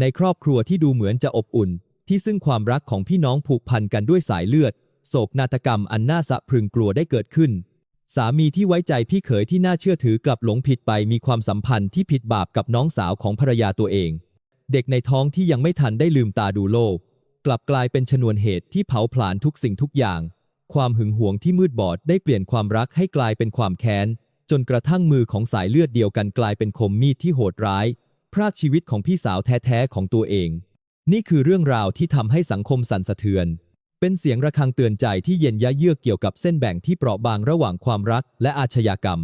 ในครอบครัวที่ดูเหมือนจะอบอุ่น ที่ซึ่งความรักของพี่น้องผูกพันกันด้วยสายเลือด โศกนาฏกรรมอันน่าสะพรึงกลัวได้เกิดขึ้น สามีที่ไว้ใจพี่เขยที่น่าเชื่อถือกลับหลงผิดไปมีความสัมพันธ์ที่ผิดบาปกับน้องสาวของภรรยาตัวเอง เด็กในท้องที่ยังไม่ทันได้ลืมตาดูโลก กลับกลายเป็นชนวนเหตุที่เผาผลาญทุกสิ่งทุกอย่าง ความหึงหวงที่มืดบอดได้เปลี่ยนความรักให้กลายเป็นความแค้นจนกระทั่งมือของสายเลือดเดียวกันกลายเป็นคมมีดที่โหดร้าย พรากชีวิตของพี่สาวแท้ๆของตัวเอง นี่คือเรื่องราวที่ทำให้สังคมสั่นสะเทือน เป็นเสียงระฆังเตือนใจที่เย็นยะเยือกเกี่ยวกับเส้นแบ่งที่เปราะบางระหว่างความรักและอาชญากรรม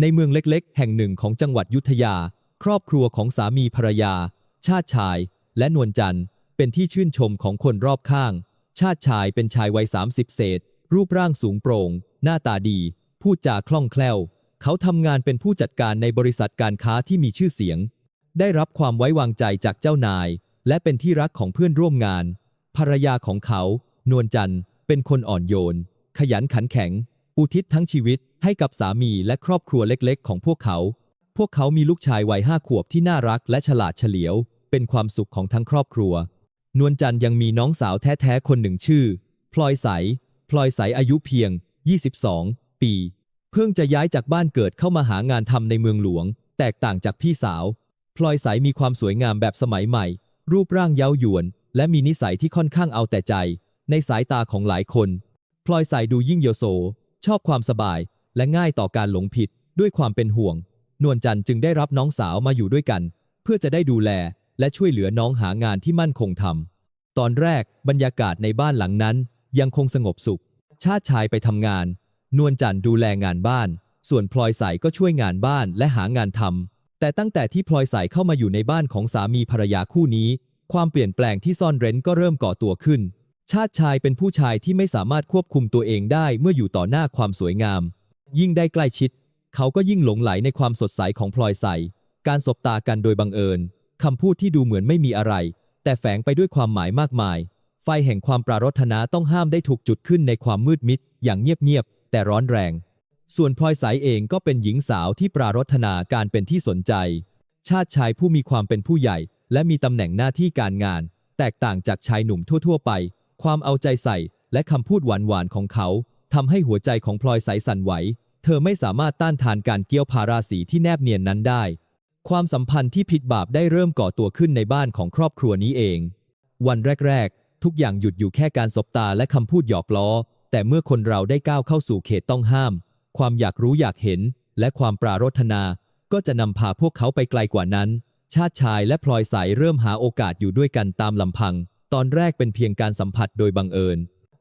ในเมืองเล็กๆ แห่งหนึ่งของจังหวัดยุทธยา ครอบครัวของสามีภรรยา ชาติชาย และนวลจันทร์ เป็นที่ชื่นชมของคนรอบข้าง ชาติชายเป็นชายวัย30 เศษ รูปร่างสูงโปร่ง หน้าตาดี พูดจาคล่องแคล่ว เขาทำงานเป็นผู้จัดการในบริษัทการค้าที่มีชื่อเสียง ได้รับความไว้วางใจจากเจ้านาย และเป็นที่รักของเพื่อนร่วมงาน ภรรยาของเขา นวลจันทร์เป็นคนอ่อนโยน ขยันขันแข็ง อุทิศทั้งชีวิตให้กับสามีและครอบครัวเล็กๆ ของพวกเขา พวกเขามีลูกชายวัยห้าขวบที่น่ารักและฉลาดเฉลียว เป็นความสุขของทั้งครอบครัว นวลจันทร์ยังมีน้องสาวแท้ๆคนหนึ่งชื่อ พลอยใส พลอยใสอายุเพียง 22 ปี เพิ่งจะย้ายจากบ้านเกิดเข้ามาหางานทำในเมืองหลวง แตกต่างจากพี่สาว พลอยใสมีความสวยงามแบบสมัยใหม่ รูปร่างเย้ายวน และมีนิสัยที่ค่อนข้างเอาแต่ใจ ในสายตาของหลายคน พลอยใสดูยิ่งโยโสชอบความสบาย และง่ายต่อการหลงผิดด้วยความเป็นห่วง นวลจันทร์จึงได้รับน้องสาวมาอยู่ด้วยกัน เพื่อจะได้ดูแลและช่วยเหลือน้องหางานที่มั่นคงทำตอนแรกบรรยากาศในบ้านหลังนั้น ยังคงสงบสุข ชาติชายไปทำงาน นวลจันทร์ดูแลงานบ้าน ส่วนพลอยใสก็ช่วยงานบ้านและหางานทำ แต่ตั้งแต่ที่พลอยใสเข้ามาอยู่ในบ้านของสามีภรรยาคู่นี้ ความเปลี่ยนแปลงที่ซ่อนเร้นก็เริ่มก่อตัวขึ้น ชาติชายเป็นผู้ชายที่ไม่สามารถควบคุมตัวเองได้เมื่ออยู่ต่อหน้าความสวยงาม ยิ่งได้ใกล้ชิด เขาก็ยิ่งหลงไหลในความสดใสของพลอยใส การสบตากันโดยบังเอิญคำพูดที่ดูเหมือนไม่มีอะไร แต่แฝงไปด้วยความหมายมากมาย ไฟแห่งความปรารถนาต้องห้ามได้ถูกจุดขึ้นในความมืดมิดอย่างเงียบๆแต่ร้อนแรง ส่วนพลอยใสเองก็เป็นหญิงสาวที่ปรารถนาการเป็นที่สนใจ ชาติชายผู้มีความเป็นผู้ใหญ่ และมีตำแหน่งหน้าที่การงาน แตกต่างจากชายหนุ่มทั่ว ๆ ไป ความเอาใจใส่และคำพูดหวานๆของเขาทำให้หัวใจของพลอยใสสั่นไหว เธอไม่สามารถต้านทานการเกี่ยวพาราสีที่แนบเนียนนั้นได้ ความสัมพันธ์ที่ผิดบาปได้เริ่มก่อตัวขึ้นในบ้านของครอบครัวนี้เอง วันแรก ๆ ทุกอย่างหยุดอยู่แค่การสบตาและคำพูดหยอกล้อ แต่เมื่อคนเราได้ก้าวเข้าสู่เขตต้องห้าม ความอยากรู้อยากเห็น และความปรารถนา ก็จะนำพาพวกเขาไปไกลกว่านั้น ชาติชายและพลอยใสเริ่มหาโอกาสอยู่ด้วยกันตามลำพัง ตอนแรกเป็นเพียงการสัมผัสโดยบังเอิญ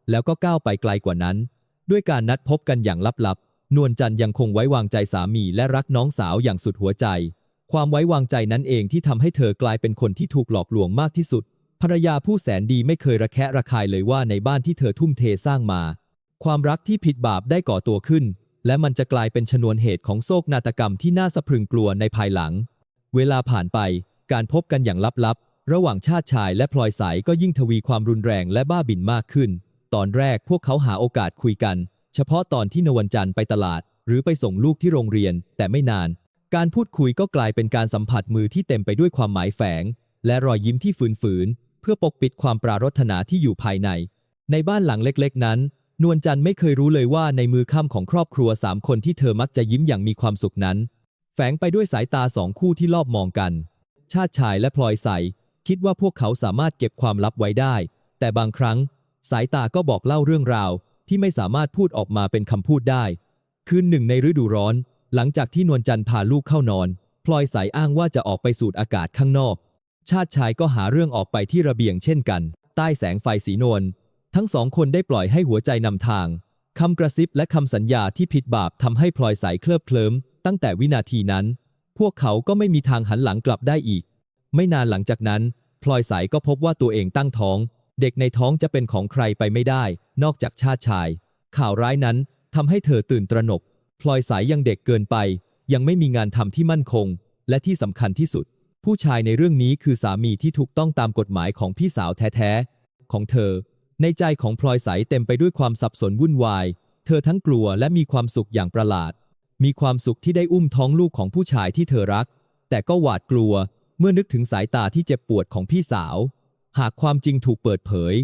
แล้วก็ก้าวไปไกลกว่านั้น ด้วยการนัดพบกันอย่างลับๆ นวลจันทร์ยังคงไว้วางใจสามีและรักน้องสาวอย่างสุดหัวใจ ความไว้วางใจนั้นเองที่ทำให้เธอกลายเป็นคนที่ถูกหลอกลวงมากที่สุดภรรยาผู้แสนดีไม่เคยระแคะระคายเลยว่าในบ้านที่เธอทุ่มเทสร้างมา ความรักที่ผิดบาปได้ก่อตัวขึ้น และมันจะกลายเป็นชนวนเหตุของโศกนาฏกรรมที่น่าสะพรึงกลัวในภายหลัง เวลาผ่านไปการพบกันอย่างลับๆ ระหว่างชาติชายและพลอยใสก็ยิ่งทวีความรุนแรงและบ้าบิ่นมากขึ้น ตอนแรกพวกเขาหาโอกาสคุยกัน เฉพาะตอนที่นวันจันทร์ไปตลาด หรือไปส่งลูกที่โรงเรียน แต่ไม่นาน การพูดคุยก็กลายเป็นการสัมผัสมือที่เต็มไปด้วยความหมายแฝง และรอยยิ้มที่ฝืนๆเพื่อปกปิดความปรารถนาที่อยู่ภายใน ในบ้านหลังเล็กๆ นั้น นวลจันทร์ไม่เคยรู้เลยว่าในมือค่ำของครอบครัวสามคนที่เธอมักจะยิ้มอย่างมีความสุขนั้น แฝงไปด้วยสายตาสองคู่ที่ลอบมองกัน ชาติชายและพลอยใส คิดว่าพวกเขาสามารถเก็บความลับไว้ได้ แต่บางครั้ง สายตาก็บอกเล่าเรื่องราว ที่ไม่สามารถพูดออกมาเป็นคำพูดได้ คืนหนึ่งในฤดูร้อน หลังจากที่นวลจันทร์พาลูกเข้านอน พลอยใสอ้างว่าจะออกไปสูดอากาศข้างนอก ชาติชายก็หาเรื่องออกไปที่ระเบียงเช่นกัน ใต้แสงไฟสีนวล ทั้งสองคนได้ปล่อยให้หัวใจนำทาง คำกระซิบและคำสัญญาที่ผิดบาปทำให้พลอยใสเคลิบเคลิ้มตั้งแต่วินาทีนั้น พวกเขาก็ไม่มีทางหันหลังกลับได้อีก ไม่นานหลังจากนั้น พลอยใสก็พบว่าตัวเองตั้งท้อง เด็กในท้องจะเป็นของใครไปไม่ได้ นอกจากชาติชาย ข่าวร้ายนั้นทำให้เธอตื่นตระหนก พลอยใสยังเด็กเกินไป ยังไม่มีงานทำที่มั่นคง และที่สำคัญที่สุด ผู้ชายในเรื่องนี้คือสามีที่ถูกต้องตามกฎหมายของพี่สาวแท้ๆของเธอ ในใจของพลอยใสเต็มไปด้วยความสับสนวุ่นวาย เธอทั้งกลัวและมีความสุขอย่างประหลาด มีความสุขที่ได้อุ้มท้องลูกของผู้ชายที่เธอรัก แต่ก็หวาดกลัวเมื่อนึกถึงสายตาที่เจ็บปวดของพี่สาว หากความจริงถูกเปิดเผย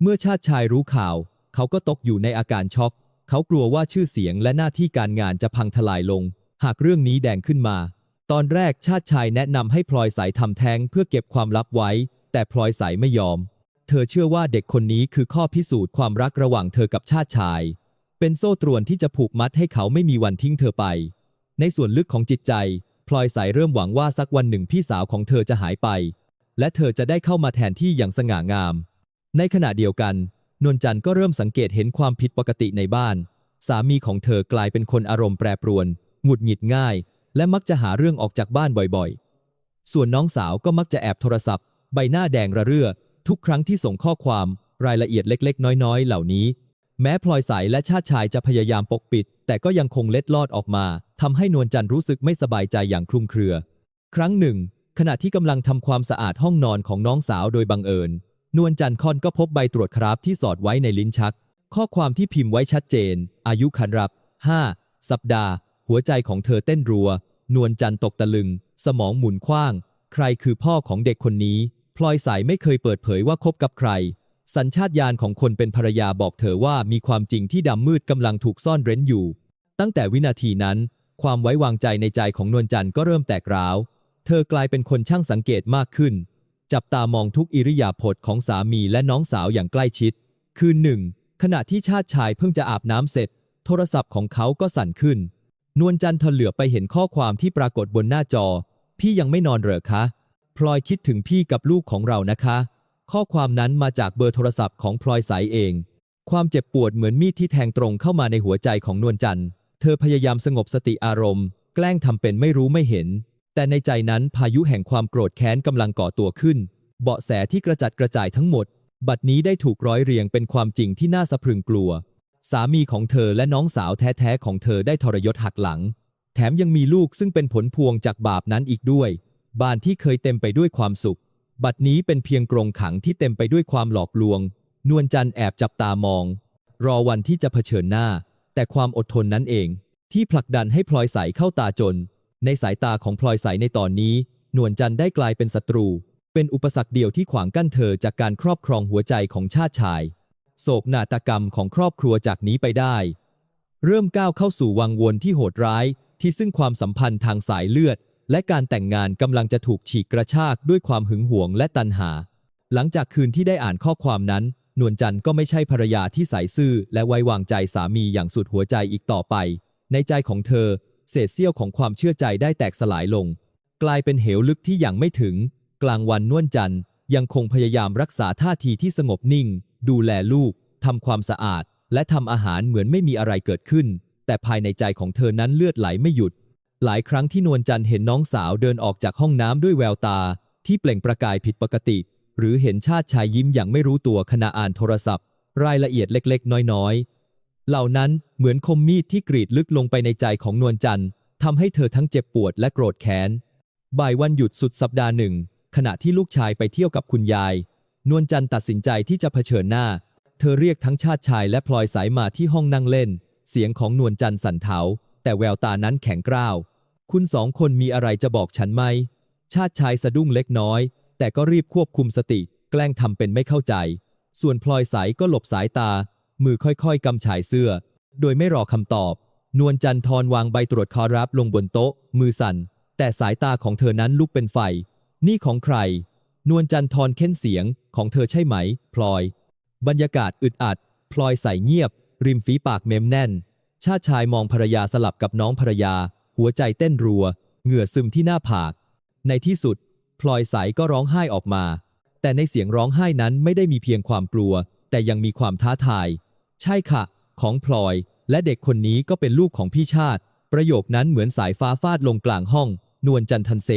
เมื่อชาติชายรู้ข่าว เขาก็ตกอยู่ในอาการช็อก เขากลัวว่าชื่อเสียงและหน้าที่การงานจะพังทลายลง หากเรื่องนี้แดงขึ้นมา ตอนแรกชาติชายแนะนำให้พลอยสายทำแท้งเพื่อเก็บความลับไว้ แต่พลอยสายไม่ยอม เธอเชื่อว่าเด็กคนนี้คือข้อพิสูจน์ความรักระหว่างเธอกับชาติชาย เป็นโซ่ตรวนที่จะผูกมัดให้เขาไม่มีวันทิ้งเธอไป ในส่วนลึกของจิตใจ พลอยสายเริ่มหวังว่าสักวันหนึ่งพี่สาวของเธอจะหายไป และเธอจะได้เข้ามาแทนที่อย่างสง่างาม ในขณะเดียวกัน นวลจันทร์ก็เริ่มสังเกตเห็นความผิดปกติในบ้าน สามีของเธอกลายเป็นคนอารมณ์แปรปรวน หงุดหงิดง่าย และมักจะหาเรื่องออกจากบ้านบ่อยๆ ส่วนน้องสาวก็มักจะแอบโทรศัพท์ ใบหน้าแดงระเรื่อ ทุกครั้งที่ส่งข้อความรายละเอียดเล็ก ๆ น้อย ๆ เหล่านี้ แม้พลอยใสและชาติชายจะพยายามปกปิด แต่ก็ยังคงเล็ดลอดออกมาทำให้นวลจันทร์รู้สึกไม่สบายใจอย่างคลุมเครือ ครั้งหนึ่ง ขณะที่กำลังทำความสะอาดห้องนอนของน้องสาวโดยบังเอิญ นวลจันทร์คอนก็พบใบตรวจคราฟที่สอดไว้ในลิ้นชัก ข้อความที่พิมพ์ไว้ชัดเจน อายุขันรับ 5 สัปดาห์ หัวใจของเธอเต้นรัว นวลจันทร์ตกตะลึง สมองหมุนคว้าง ใครคือพ่อของเด็กคนนี้ พลอยสายไม่เคยเปิดเผยว่าคบกับใคร สัญชาตญาณของคนเป็นภรรยาบอกเธอว่ามีความจริงที่ดำมืดกำลังถูกซ่อนเร้นอยู่ ตั้งแต่วินาทีนั้น ความไว้วางใจในใจของนวลจันทร์ก็เริ่มแตกร้าว เธอกลายเป็นคนช่างสังเกตมากขึ้น จับตามองทุกอิริยาบถของสามีและน้องสาวอย่างใกล้ชิด คืนหนึ่ง ขณะที่ชาติชายเพิ่งจะอาบน้ำเสร็จ โทรศัพท์ของเขาก็สั่นขึ้น นวลจันทร์เหลือไปเห็นข้อความที่ปรากฏบนหน้าจอ พี่ยังไม่นอนเหรอคะ พลอยคิดถึงพี่กับลูกของเรานะคะ ข้อความนั้นมาจากเบอร์โทรศัพท์ของพลอยสายเอง ความเจ็บปวดเหมือนมีดที่แทงตรงเข้ามาในหัวใจของนวลจันทร์ เธอพยายามสงบสติอารมณ์ แกล้งทำเป็นไม่รู้ไม่เห็น แต่ในใจนั้นพายุแห่งความโกรธแค้นกำลังก่อตัวขึ้น เบาะแสที่กระจัดกระจายทั้งหมด บัดนี้ได้ถูกร้อยเรียงเป็นความจริงที่น่าสะพรึงกลัว สามีของเธอและน้องสาวแท้ๆของเธอได้ทรยศหักหลัง แถมยังมีลูกซึ่งเป็นผลพวงจากบาปนั้นอีกด้วย บ้านที่เคยเต็มไปด้วยความสุข บัดนี้เป็นเพียงกรงขังที่เต็มไปด้วยความหลอกลวง นวลจันทร์แอบจับตามอง รอวันที่จะเผชิญหน้า แต่ความอดทนนั้นเอง ที่ผลักดันให้พลอยใสเข้าตาจน ในสายตาของพลอยใสในตอนนี้ นวลจันทร์ได้กลายเป็นศัตรู เป็นอุปสรรคเดียวที่ขวางกั้นเธอจากการครอบครองหัวใจของชาติชาย โศกนาฏกรรมของครอบครัวจากนี้ไปได้ เริ่มก้าวเข้าสู่วังวนที่โหดร้ายที่ซึ่งความสัมพันธ์ทางสายเลือด และการแต่งงานกำลังจะถูกฉีกกระชากด้วยความหึงหวงและตันหา หลังจากคืนที่ได้อ่านข้อความนั้น นวลจันทร์ก็ไม่ใช่ภรรยาที่ใสซื่อ และไว้วางใจสามีอย่างสุดหัวใจอีกต่อไป ในใจของเธอ เศษเสี้ยวของความเชื่อใจได้แตกสลายลง กลายเป็นเหวลึกที่ยังไม่ถึง กลางวันนวลจันทร์ยังคงพยายามรักษาท่าทีที่สงบนิ่ง ดูแลลูกทำความสะอาด และทำอาหารเหมือนไม่มีอะไรเกิดขึ้น แต่ภายในใจของเธอนั้นเลือดไหลไม่หยุด หลายครั้งที่นวลจันทร์เห็นน้องสาวเดินออกจากห้องน้ำด้วยแววตา ที่เปล่งประกายผิดปกติ หรือเห็นชาติชายยิ้มอย่างไม่รู้ตัวขณะอ่านโทรศัพท์ รายละเอียดเล็กๆ น้อยๆ เหล่านั้นเหมือนคมมีดที่กรีดลึกลงไปในใจของนวลจันทร์ทำให้เธอทั้งเจ็บปวดและโกรธแค้น บ่ายวันหยุดสุดสัปดาห์หนึ่ง ขณะที่ลูกชายไปเที่ยวกับคุณยาย นวลจันทร์ตัดสินใจที่จะเผชิญหน้า เธอเรียกทั้งชาติชายและพลอยสายมาที่ห้องนั่งเล่น เสียงของนวลจันทร์สั่นเทาแต่แววตานั้นแข็งกร้าว คุณสองคนมีอะไรจะบอกฉันไหม ชาติชายสะดุ้งเล็กน้อย แต่ก็รีบควบคุมสติ แกล้งทำเป็นไม่เข้าใจ ส่วนพลอยใสยก็หลบสายตา มือค่อยๆกำฉายเสื้อ โดยไม่รอคำตอบ นวลจันทร์วางใบตรวจคอรับลงบนโต๊ะ มือสั่น แต่สายตาของเธอนั้นลุกเป็นไฟ นี่ของใคร นวลจันทร์เค้นเสียง ของเธอใช่ไหม พลอย บรรยากาศอึดอัด พลอยใส่เงียบ ริมฝีปากเม้มแน่น ชาติชายมองภรรยาสลับกับน้องภรรยา หัวใจเต้นรัว เหงื่อซึมที่หน้าผาก ในที่สุด พลอยใสก็ร้องไห้ออกมา แต่ในเสียงร้องไห้นั้นไม่ได้มีเพียงความกลัว แต่ยังมีความท้าทาย ใช่ค่ะ ของพลอย และเด็กคนนี้ก็เป็นลูกของพี่ชาติ ประโยคนั้นเหมือนสายฟ้าฟาดลงกลางห้อง นวลจันทันเซ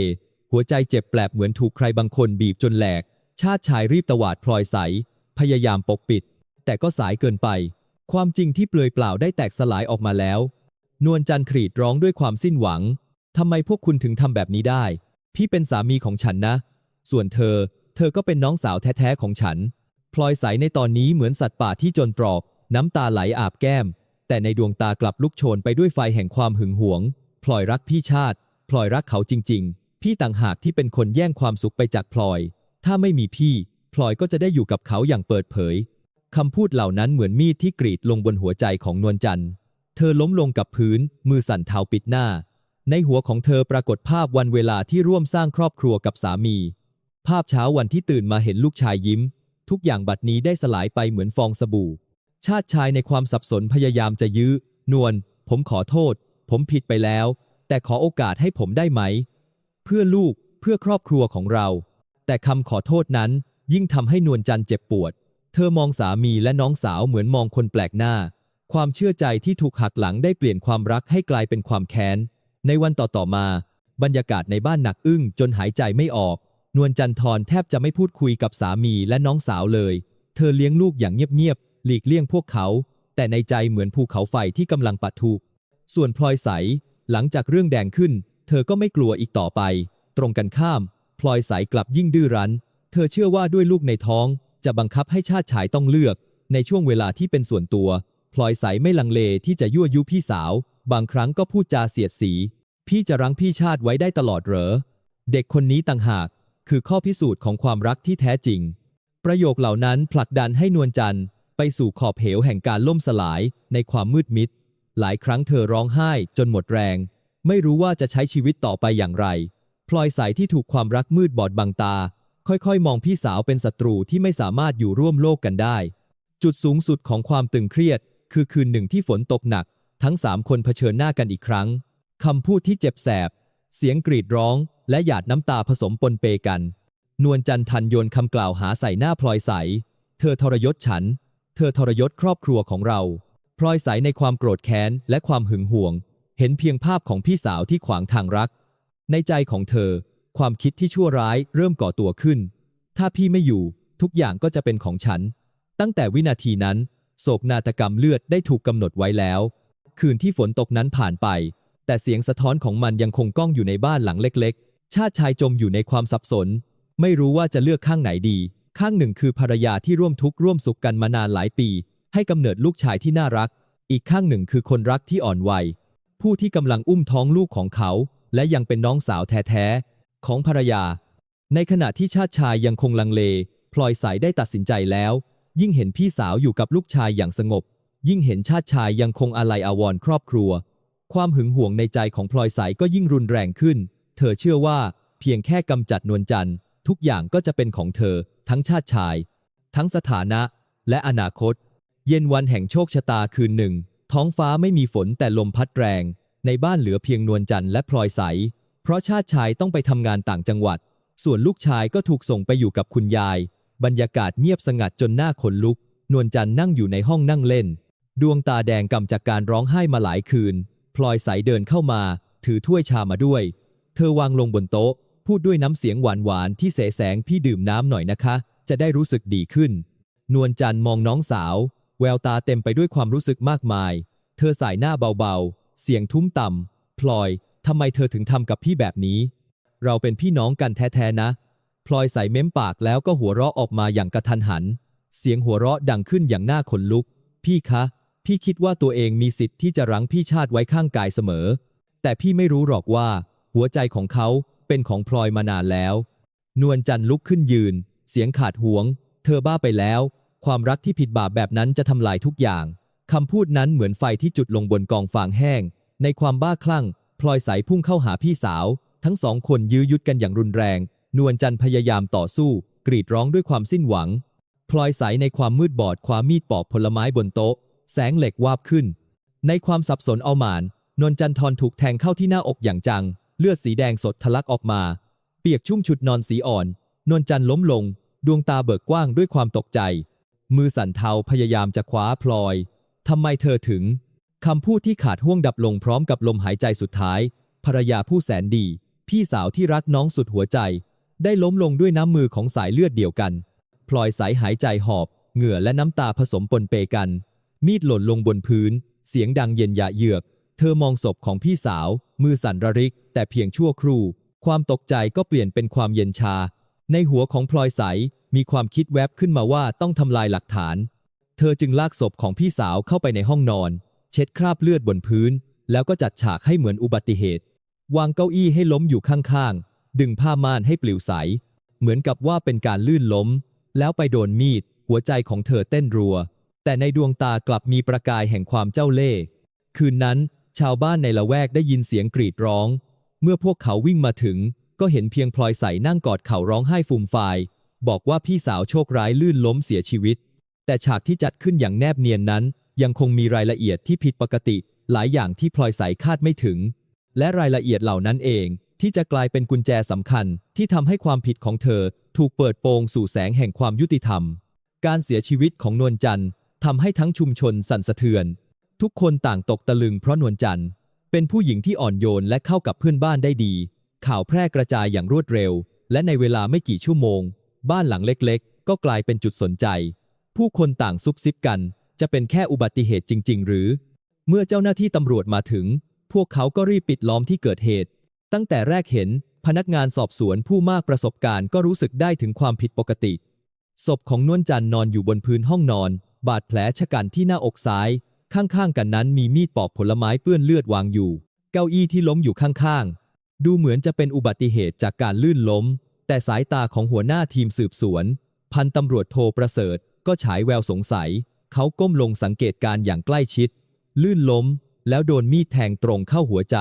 หัวใจเจ็บแปลบเหมือนถูกใครบางคนบีบจนแหลก ชาติชายรีบตวาดพลอยใส พยายามปกปิด แต่ก็สายเกินไป ความจริงที่เปลือยเปล่าได้แตกสลายออกมาแล้ว นวลจันทร์กรีดร้องด้วยความสิ้นหวัง ทำไมพวกคุณถึงทำแบบนี้ได้ พี่เป็นสามีของฉันนะ ส่วนเธอ เธอก็เป็นน้องสาวแท้ๆของฉัน พลอยใสในตอนนี้เหมือนสัตว์ป่าที่จนตรอก น้ำตาไหลอาบแก้ม แต่ในดวงตากลับลุกโชนไปด้วยไฟแห่งความหึงหวง พลอยรักพี่ชาติ พลอยรักเขาจริง ๆ พี่ต่างหากที่เป็นคนแย่งความสุขไปจากพลอย ถ้าไม่มีพี่ พลอยก็จะได้อยู่กับเขาอย่างเปิดเผยคำพูดเหล่านั้นเหมือนมีดที่กรีดลงบนหัวใจของนวลจันทร์ เธอล้มลงกับพื้น มือสั่นเทาปิดหน้า ในหัวของเธอปรากฏภาพวันเวลาที่ร่วมสร้างครอบครัวกับสามี ภาพเช้าวันที่ตื่นมาเห็นลูกชายยิ้ม ทุกอย่างบัดนี้ได้สลายไปเหมือนฟองสบู่ ชาติชายในความสับสนพยายามจะยื้อ นวล ผมขอโทษ ผมผิดไปแล้ว แต่ขอโอกาสให้ผมได้ไหม เพื่อลูก เพื่อครอบครัวของเรา แต่คำขอโทษนั้น ยิ่งทำให้นวลจันเจ็บปวด เธอมองสามีและน้องสาวเหมือนมองคนแปลกหน้า ความเชื่อใจที่ถูกหักหลังได้เปลี่ยนความรักให้กลายเป็นความแค้น ในวันต่อๆมา บรรยากาศในบ้านหนักอึ้งจนหายใจไม่ออก นวลจันทร์แทบจะไม่พูดคุยกับสามีและน้องสาวเลย เธอเลี้ยงลูกอย่างเงียบๆ หลีกเลี่ยงพวกเขา แต่ในใจเหมือนภูเขาไฟที่กำลังปะทุ ส่วนพลอยใส หลังจากเรื่องแดงขึ้น เธอก็ไม่กลัวอีกต่อไป ตรงกันข้าม พลอยใสกลับยิ่งดื้อรั้น เธอเชื่อว่าด้วยลูกในท้อง จะบังคับให้ชาติชายต้องเลือก ในช่วงเวลาที่เป็นส่วนตัว พลอยใสไม่ลังเลที่จะยั่วยุพี่สาว บางครั้งก็พูดจาเสียดสี พี่จะรั้งพี่ชาติไว้ได้ตลอดเหรอ เด็กคนนี้ต่างหาก คือข้อพิสูจน์ของความรักที่แท้จริง ประโยคเหล่านั้นผลักดันให้นวลจันทร์ ไปสู่ขอบเหวแห่งการล่มสลายในความมืดมิด หลายครั้งเธอร้องไห้จนหมดแรง ไม่รู้ว่าจะใช้ชีวิตต่อไปอย่างไร พลอยใสที่ถูกความรักมืดบอดบังตา ค่อยๆ มองพี่สาวเป็นศัตรูที่ไม่สามารถอยู่ร่วมโลกกันได้ จุดสูงสุดของความตึงเครียด คือคืนหนึ่งที่ฝนตกหนัก ทั้งสามคนเผชิญหน้ากันอีกครั้งคำพูดที่เจ็บแสบ เสียงกรีดร้อง และหยาดน้ำตาผสมปนเปกัน นวลจันทันโยนคำกล่าวหาใส่หน้าพลอยใส เธอทรยศฉัน เธอทรยศครอบครัวของเรา พลอยใสในความโกรธแค้นและความหึงหวง เห็นเพียงภาพของพี่สาวที่ขวางทางรัก ในใจของเธอ ความคิดที่ชั่วร้ายเริ่มก่อตัวขึ้น ถ้าพี่ไม่อยู่ ทุกอย่างก็จะเป็นของฉัน ตั้งแต่วินาทีนั้น โศกนาฏกรรมเลือดได้ถูกกำหนดไว้แล้ว คืนที่ฝนตกนั้นผ่านไป แต่เสียงสะท้อนของมันยังคงก้องอยู่ในบ้านหลังเล็ก ๆ ชาติชายจมอยู่ในความสับสน ไม่รู้ว่าจะเลือกข้างไหนดี ข้างหนึ่งคือภรรยาที่ร่วมทุกข์ร่วมสุขกันมานานหลายปี ให้กำเนิดลูกชายที่น่ารัก อีกข้างหนึ่งคือคนรักที่อ่อนวัย ผู้ที่กำลังอุ้มท้องลูกของเขา และยังเป็นน้องสาวแท้ๆของภรรยา ในขณะที่ชาติชายยังคงลังเล พลอยใสได้ตัดสินใจแล้ว ยิ่งเห็นพี่สาวอยู่กับลูกชายอย่างสงบ ยิ่งเห็นชาติชายยังคงอาลัยอาวรณ์ครอบครัว ความหึงหวงในใจของพลอยใสก็ยิ่งรุนแรงขึ้น เธอเชื่อว่า เพียงแค่กำจัดนวลจันทร์ ทุกอย่างก็จะเป็นของเธอ ทั้งชาติชาย ทั้งสถานะ และอนาคต เย็นวันแห่งโชคชะตาคืนหนึ่ง ท้องฟ้าไม่มีฝนแต่ลมพัดแรง ในบ้านเหลือเพียงนวลจันทร์และพลอยใส เพราะชาติชายต้องไปทำงานต่างจังหวัด ส่วนลูกชายก็ถูกส่งไปอยู่กับคุณยาย บรรยากาศเงียบสงัดจนหน้าขนลุก นวลจันทร์นั่งอยู่ในห้องนั่งเล่น ดวงตาแดงกำจากการร้องไห้มาหลายคืน พลอยใสเดินเข้ามา ถือถ้วยชามาด้วย เธอวางลงบนโต๊ะ พูดด้วยน้ำเสียงหวานๆที่เสแสงพี่ดื่มน้ำหน่อยนะคะ จะได้รู้สึกดีขึ้น นวลจันทร์มองน้องสาว แววตาเต็มไปด้วยความรู้สึกมากมาย เธอสายหน้าเบาๆ เสียงทุ้มต่ำพลอยทำไมเธอถึงทำกับพี่แบบนี้ เราเป็นพี่น้องกันแท้ๆนะ พลอยใส่เม้มปากแล้วก็หัวเราะออกมาอย่างกระทันหัน เสียงหัวเราะดังขึ้นอย่างน่าขนลุก พี่คะ พี่คิดว่าตัวเองมีสิทธิ์ที่จะรั้งพี่ชาติไว้ข้างกายเสมอ แต่พี่ไม่รู้หรอกว่า หัวใจของเขาเป็นของพลอยมานานแล้ว นวลจันทร์ลุกขึ้นยืน เสียงขาดหวง เธอบ้าไปแล้ว ความรักที่ผิดบาปแบบนั้นจะทำลายทุกอย่างคำพูดนั้นเหมือนไฟที่จุดลงบนกองฟางแห้ง ในความบ้าคลั่ง พลอยใสพุ่งเข้าหาพี่สาว ทั้งสองคนยื้อยุดกันอย่างรุนแรง นวลจันทร์พยายามต่อสู้ กรีดร้องด้วยความสิ้นหวัง พลอยใสในความมืดบอดความมีดปอกผลไม้บนโต๊ะ แสงเหล็กวาบขึ้น ในความสับสนเอาหมานนนจันทร์ถูกแทงเข้าที่หน้าอกอย่างจัง เลือดสีแดงสดทะลักออกมา เปียกชุ่มฉุดนอนสีอ่อนนนจันทร์ล้มลง ดวงตาเบิกกว้างด้วยความตกใจ มือสั่นเทาพยายามจะคว้าพลอยทำไมเธอถึงคำพูดที่ขาดห่วงดับลงพร้อมกับลมหายใจสุดท้าย ภรรยาผู้แสนดี พี่สาวที่รักน้องสุดหัวใจ ได้ล้มลงด้วยน้ำมือของสายเลือดเดียวกัน พลอยสายหายใจหอบ เหงื่อและน้ำตาผสมปนเปกัน มีดหล่นลงบนพื้น เสียงดังเย็นยะเยือก เธอมองศพของพี่สาว มือสั่นระริก แต่เพียงชั่วครู่ ความตกใจก็เปลี่ยนเป็นความเย็นชา ในหัวของพลอยใสมีความคิดแวบขึ้นมาว่าต้องทำลายหลักฐาน เธอจึงลากศพของพี่สาวเข้าไปในห้องนอน เช็ดคราบเลือดบนพื้น แล้วก็จัดฉากให้เหมือนอุบัติเหตุ วางเก้าอี้ให้ล้มอยู่ข้างๆ ดึงผ้าม่านให้ปลิวใส เหมือนกับว่าเป็นการลื่นล้ม แล้วไปโดนมีด หัวใจของเธอเต้นรัว แต่ในดวงตากลับมีประกายแห่งความเจ้าเล่ห์คืนนั้น ชาวบ้านในละแวกได้ยินเสียงกรีดร้อง เมื่อพวกเขาวิ่งมาถึง ก็เห็นเพียงพลอยใสนั่งกอดเข่าร้องไห้ฟูมฟาย บอกว่าพี่สาวโชคร้ายลื่นล้มเสียชีวิต แต่ฉากที่จัดขึ้นอย่างแนบเนียนนั้น ยังคงมีรายละเอียดที่ผิดปกติ หลายอย่างที่พลอยใสคาดไม่ถึง และรายละเอียดเหล่านั้นเอง ที่จะกลายเป็นกุญแจสำคัญที่ทำให้ความผิดของเธอถูกเปิดโปงสู่แสงแห่งความยุติธรรม การเสียชีวิตของนวลจันทร์ทำให้ทั้งชุมชนสั่นสะเทือน ทุกคนต่างตกตะลึงเพราะนวลจันทร์เป็นผู้หญิงที่อ่อนโยนและเข้ากับเพื่อนบ้านได้ดี ข่าวแพร่กระจายอย่างรวดเร็ว และในเวลาไม่กี่ชั่วโมง บ้านหลังเล็กๆ ก็กลายเป็นจุดสนใจ ผู้คนต่างซุบซิบกัน จะเป็นแค่อุบัติเหตุจริง ๆ หรือ เมื่อเจ้าหน้าที่ตำรวจมาถึง พวกเขาก็รีบปิดล้อมที่เกิดเหตุ ตั้งแต่แรกเห็น พนักงานสอบสวนผู้มากประสบการณ์ก็รู้สึกได้ถึงความผิดปกติ ศพของนวลจันทร์นอนอยู่บนพื้นห้องนอน บาดแผลชะกันที่หน้าอกซ้าย ข้างๆกันนั้นมีมีดปอกผลไม้เปื้อนเลือดวางอยู่ เก้าอี้ที่ล้มอยู่ข้างๆ ดูเหมือนจะเป็นอุบัติเหตุจากการลื่นล้ม แต่สายตาของหัวหน้าทีมสืบสวน พันตำรวจโทรประเสริฐ ก็ฉายแววสงสัย เขาก้มลงสังเกตการ์อย่างใกล้ชิด ลื่นล้ม แล้วโดนมีดแทงตรงเข้าหัวใจ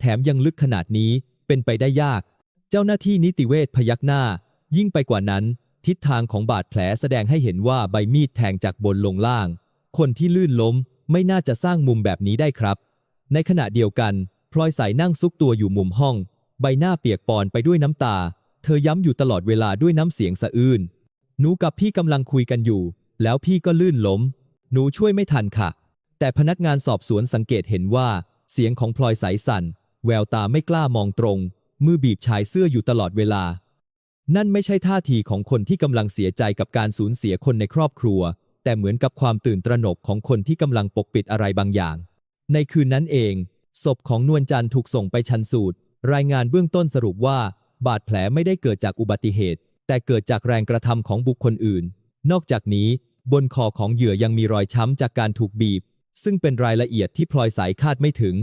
แถมยังลึกขนาดนี้เป็นไปได้ยาก เจ้าหน้าที่นิติเวชพยักหน้า ยิ่งไปกว่านั้น ทิศทางของบาดแผลแสดงให้เห็นว่าใบมีดแทงจากบนลงล่าง คนที่ลื่นล้มไม่น่าจะสร้างมุมแบบนี้ได้ครับ ในขณะเดียวกัน พลอยใสนั่งซุกตัวอยู่มุมห้อง ใบหน้าเปียกปอนไปด้วยน้ำตา เธอย้ำอยู่ตลอดเวลาด้วยน้ำเสียงสะอื้นหนูกับพี่กำลังคุยกันอยู่ แล้วพี่ก็ลื่นล้ม หนูช่วยไม่ทันค่ะ แต่พนักงานสอบสวนสังเกตเห็นว่า เสียงของพลอยใสสั่น แววตาไม่กล้ามองตรง มือบีบชายเสื้ออยู่ตลอดเวลา นั่นไม่ใช่ท่าทีของคนที่กำลังเสียใจกับการสูญเสียคนในครอบครัว แต่เหมือนกับความตื่นตระหนกของคนที่กำลังปกปิดอะไรบางอย่าง ในคืนนั้นเอง ศพของนวลจันทร์ถูกส่งไปชันสูตร รายงานเบื้องต้นสรุปว่า บาดแผลไม่ได้เกิดจากอุบัติเหตุ แต่เกิดจากแรงกระทำของบุคคลอื่น นอกจากนี้ บนคอของเหยื่อยังมีรอยช้ำจากการถูกบีบ ซึ่งเป็นรายละเอียดที่พลอยสายคาดไม่ถึง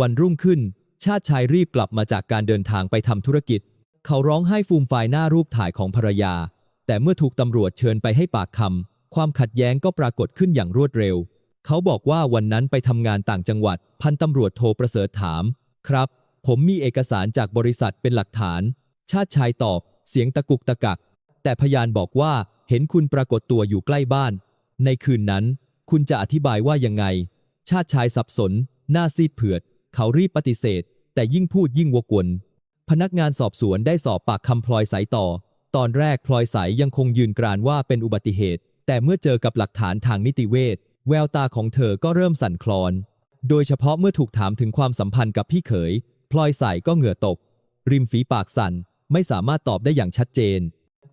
วันรุ่งขึ้น ชาติชายรีบกลับมาจากการเดินทางไปทำธุรกิจ เขาร้องไห้ฟูมฟายหน้ารูปถ่ายของภรรยา แต่เมื่อถูกตำรวจเชิญไปให้ปากคำความขัดแย้งก็ปรากฏขึ้นอย่างรวดเร็ว เขาบอกว่าวันนั้นไปทำงานต่างจังหวัด พันตำรวจโทรประเสริฐถาม ครับ ผมมีเอกสารจากบริษัทเป็นหลักฐาน ชาติชายตอบ เสียงตะกุกตะกัก แต่พยานบอกว่าเห็นคุณปรากฏตัวอยู่ใกล้บ้าน ในคืนนั้น คุณจะอธิบายว่ายังไง ชาติชายสับสน หน้าซีดเผือด เขารีบปฏิเสธ แต่ยิ่งพูดยิ่งวกวน พนักงานสอบสวนได้สอบปากคำพลอยใสต่อ ตอนแรกพลอยใสยังคงยืนกรานว่าเป็นอุบัติเหตุ แต่เมื่อเจอกับหลักฐานทางนิติเวชแววตาของเธอก็เริ่มสั่นคลอน โดยเฉพาะเมื่อถูกถามถึงความสัมพันธ์กับพี่เขย พลอยใสก็เหงื่อตก ริมฝีปากสั่นไม่สามารถตอบได้อย่างชัดเจน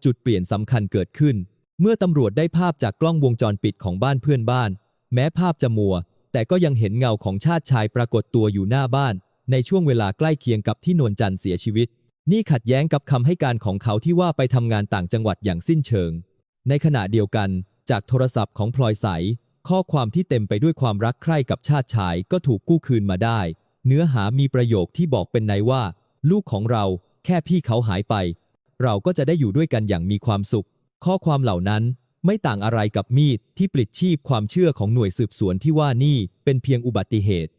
จุดเปลี่ยนสำคัญเกิดขึ้น เมื่อตำรวจได้ภาพจากกล้องวงจรปิดของบ้านเพื่อนบ้าน แม้ภาพจะมัว แต่ก็ยังเห็นเงาของชาติชายปรากฏตัวอยู่หน้าบ้าน ในช่วงเวลาใกล้เคียงกับที่นวลจันทร์เสียชีวิต นี่ขัดแย้งกับคำให้การของเขาที่ว่าไปทำงานต่างจังหวัดอย่างสิ้นเชิง ในขณะเดียวกัน จากโทรศัพท์ของพลอยใส ข้อความที่เต็มไปด้วยความรักใคร่กับชาติชายก็ถูกกู้คืนมาได้ เนื้อหามีประโยคที่บอกเป็นในว่า ลูกของเราแค่พี่เขาหายไป เราก็จะได้อยู่ด้วยกันอย่างมีความสุข ข้อความเหล่านั้น ไม่ต่างอะไรกับมีดที่ปลิดชีพความเชื่อของหน่วยสืบสวนที่ว่านี่เป็นเพียงอุบัติเหตุ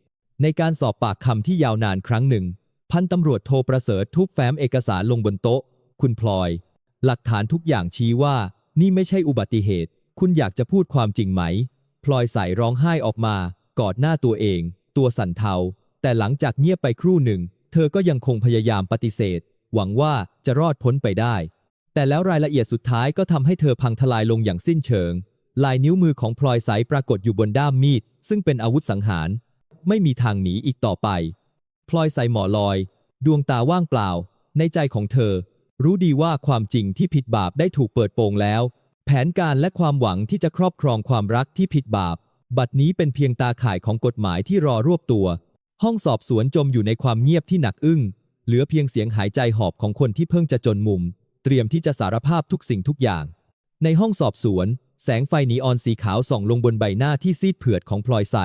ในการสอบปากคำที่ยาวนานครั้งหนึ่ง พันตำรวจโทรประเสริฐทุบแฟ้มเอกสารลงบนโต๊ะ คุณพลอย หลักฐานทุกอย่างชี้ว่า นี่ไม่ใช่อุบัติเหตุ คุณอยากจะพูดความจริงไหม พลอยใสร้องไห้ออกมา กอดหน้าตัวเอง ตัวสั่นเทา แต่หลังจากเงียบไปครู่หนึ่ง เธอก็ยังคงพยายามปฏิเสธ หวังว่าจะรอดพ้นไปได้ แต่แล้วรายละเอียดสุดท้ายก็ทำให้เธอพังทลายลงอย่างสิ้นเชิง ลายนิ้วมือของพลอยใสปรากฏอยู่บนด้ามมีด ซึ่งเป็นอาวุธสังหาร ไม่มีทางหนีอีกต่อไป พลอยใสหมอลอย ดวงตาว่างเปล่า ในใจของเธอ รู้ดีว่าความจริงที่ผิดบาปได้ถูกเปิดโปงแล้ว แผนการและความหวังที่จะครอบครองความรักที่ผิดบาป บัดนี้เป็นเพียงตาข่ายของกฎหมายที่รอรวบตัว ห้องสอบสวนจมอยู่ในความเงียบที่หนักอึ้งเหลือเพียงเสียงหายใจหอบของคนที่เพิ่งจะจนมุม เตรียมที่จะสารภาพทุกสิ่งทุกอย่าง ในห้องสอบสวน แสงไฟนีออนสีขาวส่องลงบนใบหน้าที่ซีดเผือดของพลอยใส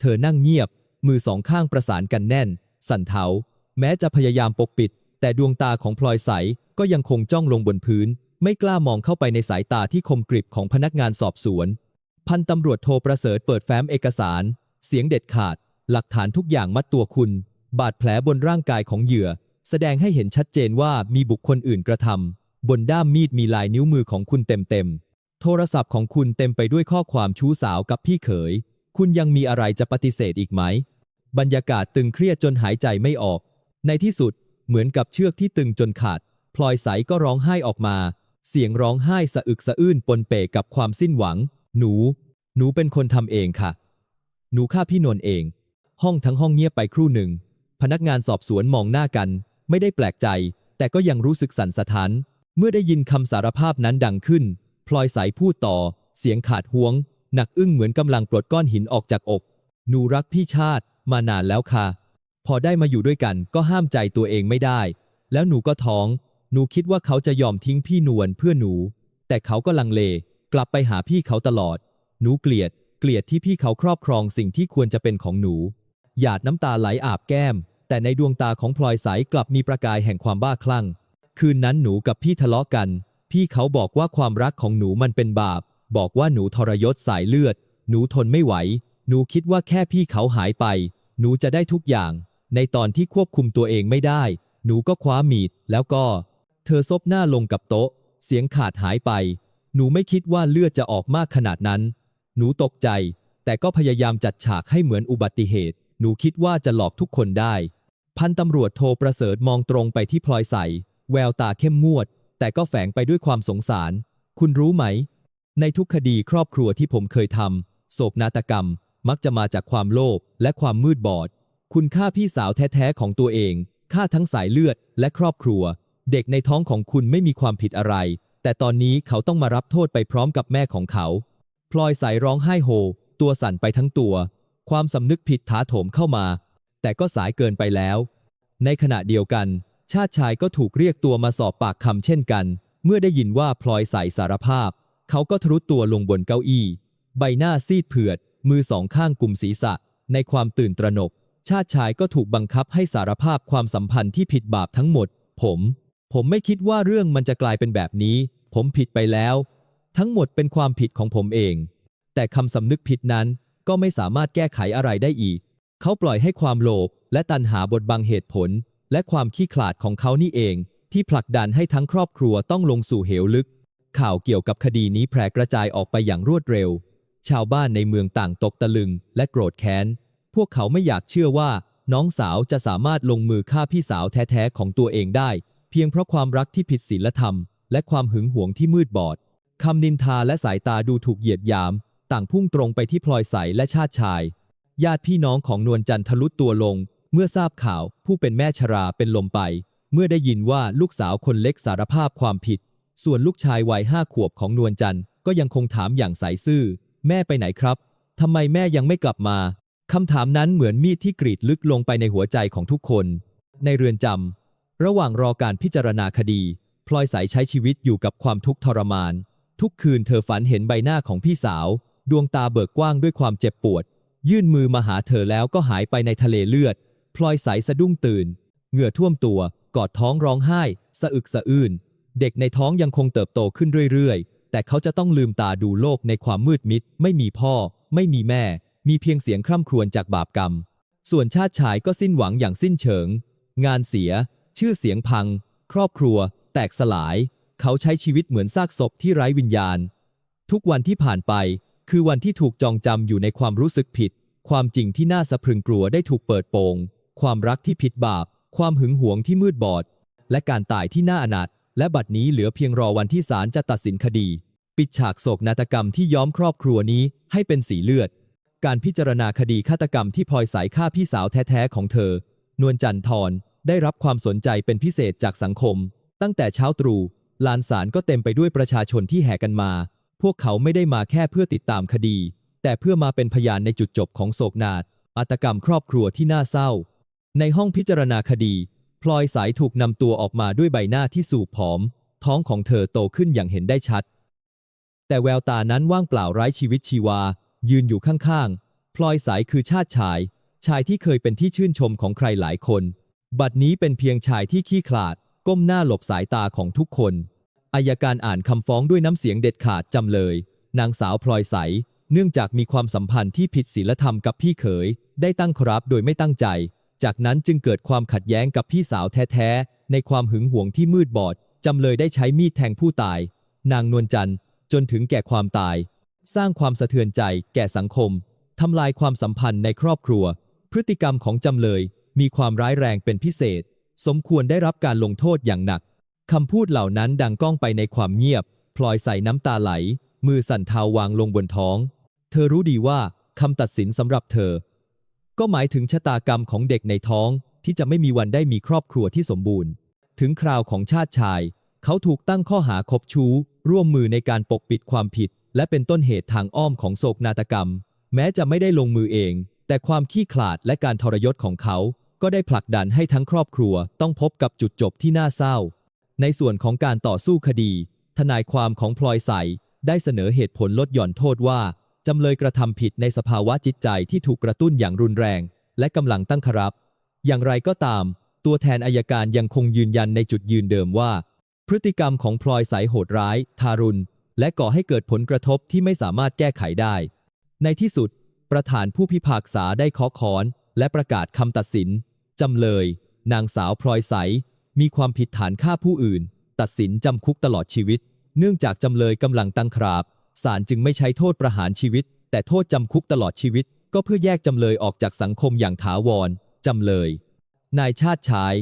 เธอนั่งเงียบ มือสองข้างประสานกันแน่น สั่นเทา แม้จะพยายามปกปิด แต่ดวงตาของพลอยใสก็ยังคงจ้องลงบนพื้น ไม่กล้ามองเข้าไปในสายตาที่คมกริบของพนักงานสอบสวน พันตำรวจโทรประเสริฐเปิดแฟ้มเอกสาร เสียงเด็ดขาด หลักฐานทุกอย่างมัดตัวคุณ บาดแผลบนร่างกายของเหยื่อ แสดงให้เห็นชัดเจนว่ามีบุคคลอื่นกระทำบนด้ามมีดมีลายนิ้วมือของคุณเต็มๆ โทรศัพท์ของคุณเต็มไปด้วยข้อความชู้สาวกับพี่เขย คุณยังมีอะไรจะปฏิเสธอีกไหม บรรยากาศตึงเครียดจนหายใจไม่ออก ในที่สุดเหมือนกับเชือกที่ตึงจนขาด พลอยใสก็ร้องไห้ออกมา เสียงร้องไห้สะอึกสะอื้นปนเปกับความสิ้นหวัง หนู หนูเป็นคนทำเองค่ะ หนูฆ่าพี่นนท์เอง ห้องทั้งห้องเงียบไปครู่หนึ่ง พนักงานสอบสวนมองหน้ากัน ไม่ได้แปลกใจ แต่ก็ยังรู้สึกสั่นสะท้าน เมื่อได้ยินคำสารภาพนั้นดังขึ้น พลอยสายพูดต่อ เสียงขาดห่วง หนักอึ้งเหมือนกำลังปลดก้อนหินออกจากอก หนูรักพี่ชาติ มานานแล้วค่ะ พอได้มาอยู่ด้วยกันก็ห้ามใจตัวเองไม่ได้ แล้วหนูก็ท้อง หนูคิดว่าเขาจะยอมทิ้งพี่นวลเพื่อหนู แต่เขาก็ลังเล กลับไปหาพี่เขาตลอด หนูเกลียด เกลียดที่พี่เขาครอบครองสิ่งที่ควรจะเป็นของหนู หยาดน้ำตาไหลอาบแก้ม แต่ในดวงตาของพลอยใสกลับมีประกายแห่งความบ้าคลั่ง คืนนั้นหนูกับพี่ทะเลาะกัน พี่เขาบอกว่าความรักของหนูมันเป็นบาป บอกว่าหนูทรยศสายเลือด หนูทนไม่ไหว หนูคิดว่าแค่พี่เขาหายไป หนูจะได้ทุกอย่าง ในตอนที่ควบคุมตัวเองไม่ได้ หนูก็คว้ามีด แล้วก็ เธอซบหน้าลงกับโต๊ะ เสียงขาดหายไป หนูไม่คิดว่าเลือดจะออกมากขนาดนั้น หนูตกใจ แต่ก็พยายามจัดฉากให้เหมือนอุบัติเหตุ หนูคิดว่าจะหลอกทุกคนได้ พันตำรวจโทรประเสริฐมองตรงไปที่พลอยใส แววตาเข้มงวด แต่ก็แฝงไปด้วยความสงสาร คุณรู้ไหม ในทุกคดีครอบครัวที่ผมเคยทำโศกนาฏกรรม มักจะมาจากความโลภและความมืดบอด คุณฆ่าพี่สาวแท้ๆของตัวเองฆ่าทั้งสายเลือดและครอบครัว เด็กในท้องของคุณไม่มีความผิดอะไร แต่ตอนนี้เขาต้องมารับโทษไปพร้อมกับแม่ของเขา พลอยสายร้องไห้โฮ ตัวสั่นไปทั้งตัว ความสำนึกผิดถาโถมเข้ามา แต่ก็สายเกินไปแล้ว ในขณะเดียวกัน ชาติชายก็ถูกเรียกตัวมาสอบปากคำเช่นกัน เมื่อได้ยินว่าพลอยใสสารภาพ เขาก็ทะลุตัวลงบนเก้าอี้ ใบหน้าซีดเผือด มือสองข้างกุมศีรษะ ในความตื่นตระหนก ชาติชายก็ถูกบังคับให้สารภาพความสัมพันธ์ที่ผิดบาปทั้งหมด ผม ผมไม่คิดว่าเรื่องมันจะกลายเป็นแบบนี้ ผมผิดไปแล้ว ทั้งหมดเป็นความผิดของผมเอง แต่คำสำนึกผิดนั้น ก็ไม่สามารถแก้ไขอะไรได้อีก เขาปล่อยให้ความโลภและตันหาบทบังเหตุผล และความขี้ขลาดของเขานี่เอง ที่ผลักดันให้ทั้งครอบครัวต้องลงสู่เหวลึก ข่าวเกี่ยวกับคดีนี้แพร่กระจายออกไปอย่างรวดเร็ว ชาวบ้านในเมืองต่างตกตะลึง และโกรธแค้น พวกเขาไม่อยากเชื่อว่า น้องสาวจะสามารถลงมือฆ่าพี่สาวแท้ๆของตัวเองได้ เพียงเพราะความรักที่ผิดศีลธรรม และความหึงหวงที่มืดบอดคำนินทาและสายตาดูถูกเหยียดหยาม ต่างพุ่งตรงไปที่พลอยใสและชาติชาย ญาติพี่น้องของนวลจันทร์ทะลุตัวลง เมื่อทราบข่าวผู้เป็นแม่ชราเป็นลมไป เมื่อได้ยินว่าลูกสาวคนเล็กสารภาพความผิด ส่วนลูกชายวัยห้าขวบของนวลจันทร์ก็ยังคงถามอย่างใสซื่อ แม่ไปไหนครับทำไมแม่ยังไม่กลับมาคำถามนั้นเหมือนมีดที่กรีดลึกลงไปในหัวใจของทุกคน ในเรือนจำระหว่างรอการพิจารณาคดี พลอยใสใช้ชีวิตอยู่กับความทุกข์ทรมาน ทุกคืนเธอฝันเห็นใบหน้าของพี่สาว ดวงตาเบิกกว้างด้วยความเจ็บปวด ยื่นมือมาหาเธอแล้วก็หายไปในทะเลเลือด พลอยใสสะดุ้งตื่น เหงื่อท่วมตัว กอดท้องร้องไห้ สะอึกสะอื้น เด็กในท้องยังคงเติบโตขึ้นเรื่อยๆ แต่เขาจะต้องลืมตาดูโลกในความมืดมิด ไม่มีพ่อ ไม่มีแม่ มีเพียงเสียงคร่ำครวญจากบาปกรรม ส่วนชาติชายก็สิ้นหวังอย่างสิ้นเชิง งานเสีย ชื่อเสียงพัง ครอบครัว แตกสลาย เขาใช้ชีวิตเหมือนซากศพที่ไร้วิญญาณ ทุกวันที่ผ่านไป คือวันที่ถูกจองจำอยู่ในความรู้สึกผิด ความจริงที่น่าสะพรึงกลัวได้ถูกเปิดโปง ความรักที่ผิดบาป ความหึงหวงที่มืดบอด และการตายที่น่าอนาถและบัดนี้เหลือเพียงรอวันที่ศาลจะตัดสินคดี ปิดฉากโศกนาฏกรรมที่ย้อมครอบครัวนี้ให้เป็นสีเลือด การพิจารณาคดีฆาตกรรมที่พลอยสายฆ่าพี่สาวแท้ๆของเธอ นวลจันทร์ได้รับความสนใจเป็นพิเศษจากสังคม ตั้งแต่เช้าตรู่ลานศาลก็เต็มไปด้วยประชาชนที่แห่กันมา พวกเขาไม่ได้มาแค่เพื่อติดตามคดี แต่เพื่อมาเป็นพยานในจุดจบของโศกนาฏอาตกรรมครอบครัวที่น่าเศร้า ในห้องพิจารณาคดี พลอยสายถูกนำตัวออกมาด้วยใบหน้าที่สูบผอม ท้องของเธอโตขึ้นอย่างเห็นได้ชัด แต่แววตานั้นว่างเปล่าไร้ชีวิตชีวา ยืนอยู่ข้างๆ พลอยสายคือชาติชาย ชายที่เคยเป็นที่ชื่นชมของใครหลายคน บัดนี้เป็นเพียงชายที่ขี้ขลาด ก้มหน้าหลบสายตาของทุกคน อายการอ่านคำฟ้องด้วยน้ำเสียงเด็ดขาดจำเลย นางสาวพลอยใส เนื่องจากมีความสัมพันธ์ที่ผิดศีลธรรมกับพี่เขย ได้ตั้งครับโดยไม่ตั้งใจ จากนั้นจึงเกิดความขัดแย้งกับพี่สาวแท้ๆ ในความหึงหวงที่มืดบอด จำเลยได้ใช้มีดแทงผู้ตาย นางนวลจันทร์ จนถึงแก่ความตาย สร้างความสะเทือนใจแก่สังคมทำลายความสัมพันธ์ในครอบครัว พฤติกรรมของจำเลยมีความร้ายแรงเป็นพิเศษ สมควรได้รับการลงโทษอย่างหนัก คำพูดเหล่านั้นดังก้องไปในความเงียบ พลอยใส่น้ำตาไหล มือสั่นเทาวางลงบนท้อง เธอรู้ดีว่าคำตัดสินสำหรับเธอ ก็หมายถึงชะตากรรมของเด็กในท้องที่จะไม่มีวันได้มีครอบครัวที่สมบูรณ์ ถึงคราวของชาติชาย เขาถูกตั้งข้อหาคบชู้ ร่วมมือในการปกปิดความผิด และเป็นต้นเหตุทางอ้อมของโศกนาฏกรรม แม้จะไม่ได้ลงมือเอง แต่ความขี้ขลาดและการทรยศของเขา ก็ได้ผลักดันให้ทั้งครอบครัวต้องพบกับจุดจบที่น่าเศร้า ในส่วนของการต่อสู้คดี ทนายความของพลอยใสได้เสนอเหตุผลลดหย่อนโทษว่า จำเลยกระทำผิดในสภาวะจิตใจที่ถูกกระตุ้นอย่างรุนแรง และกำลังตั้งครับ อย่างไรก็ตาม ตัวแทนอายการยังคงยืนยันในจุดยืนเดิมว่า พฤติกรรมของพลอยใสโหดร้าย ทารุณ และก่อให้เกิดผลกระทบที่ไม่สามารถแก้ไขได้ ในที่สุด ประธานผู้พิพากษาได้เคาะค้อน และประกาศคำตัดสิน จำเลย นางสาวพลอยใส มีความผิดฐานฆ่าผู้อื่น ตัดสินจำคุกตลอดชีวิต เนื่องจากจำเลยกำลังตั้งคราบศาลจึงไม่ใช้โทษประหารชีวิต แต่โทษจำคุกตลอดชีวิต ก็เพื่อแยกจำเลยออกจากสังคมอย่างถาวรจำเลย นายชาติชาย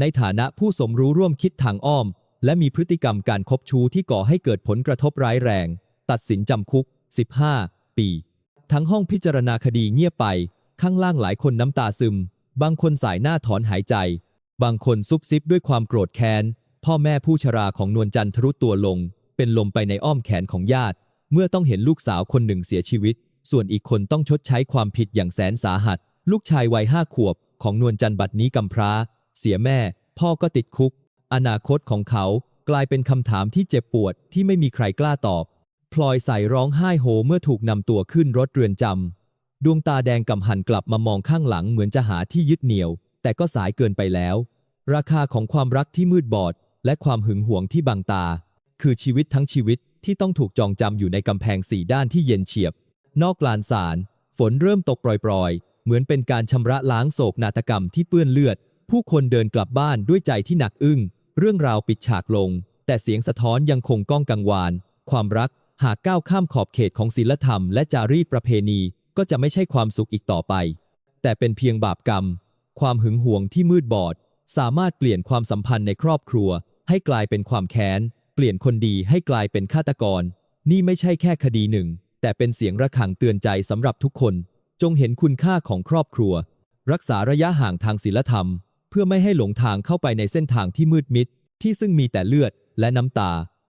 ในฐานะผู้สมรู้ร่วมคิดทางอ้อม และมีพฤติกรรมการคบชู้ที่ก่อให้เกิดผลกระทบร้ายแรง ตัดสินจำคุก 15 ปี ทั้งห้องพิจารณาคดีเงียบไป ข้างล่างหลายคนน้ำตาซึม บางคนสายหน้าถอนหายใจ บางคนซุบซิบด้วยความโกรธแค้น พ่อแม่ผู้ชราของนวลจันทร์ทรุตัวลง เป็นลมไปในอ้อมแขนของญาติ เมื่อต้องเห็นลูกสาวคนหนึ่งเสียชีวิต ส่วนอีกคนต้องชดใช้ความผิดอย่างแสนสาหัส ลูกชายวัยห้าขวบ ของนวลจันทร์บัดนี้กำพร้า เสียแม่ พ่อก็ติดคุก อนาคตของเขากลายเป็นคำถามที่เจ็บปวดที่ไม่มีใครกล้าตอบ พลอยใส่ร้องไห้โฮเมื่อถูกนำตัวขึ้นรถเรือนจำดวงตาแดงกำหันกลับมามองข้างหลังเหมือนจะหาที่ยึดเหนี่ยว แต่ก็สายเกินไปแล้ว ราคาของความรักที่มืดบอด และความหึงหวงที่บังตา คือชีวิตทั้งชีวิตที่ต้องถูกจองจำอยู่ในกำแพงสี่ด้านที่เย็นเฉียบ นอกลานศาลฝนเริ่มตกโปรยๆ เหมือนเป็นการชำระล้างโศกนาฏกรรมที่เปื้อนเลือด ผู้คนเดินกลับบ้านด้วยใจที่หนักอึ้ง เรื่องราวปิดฉากลง แต่เสียงสะท้อนยังคงก้องกังวาน ความรักหากก้าวข้ามขอบเขตของศีลธรรมและจารีตประเพณี ก็จะไม่ใช่ความสุขอีกต่อไป แต่เป็นเพียงบาปกรรม ความหึงหวงที่มืดบอด สามารถเปลี่ยนความสัมพันธ์ในครอบครัว ให้กลายเป็นความแค้น เปลี่ยนคนดีให้กลายเป็นฆาตกร นี่ไม่ใช่แค่คดีหนึ่ง แต่เป็นเสียงระฆังเตือนใจสำหรับทุกคน จงเห็นคุณค่าของครอบครัว รักษาระยะห่างทางศีลธรรม เพื่อไม่ให้หลงทางเข้าไปในเส้นทางที่มืดมิดที่ซึ่งมีแต่เลือดและน้ำตา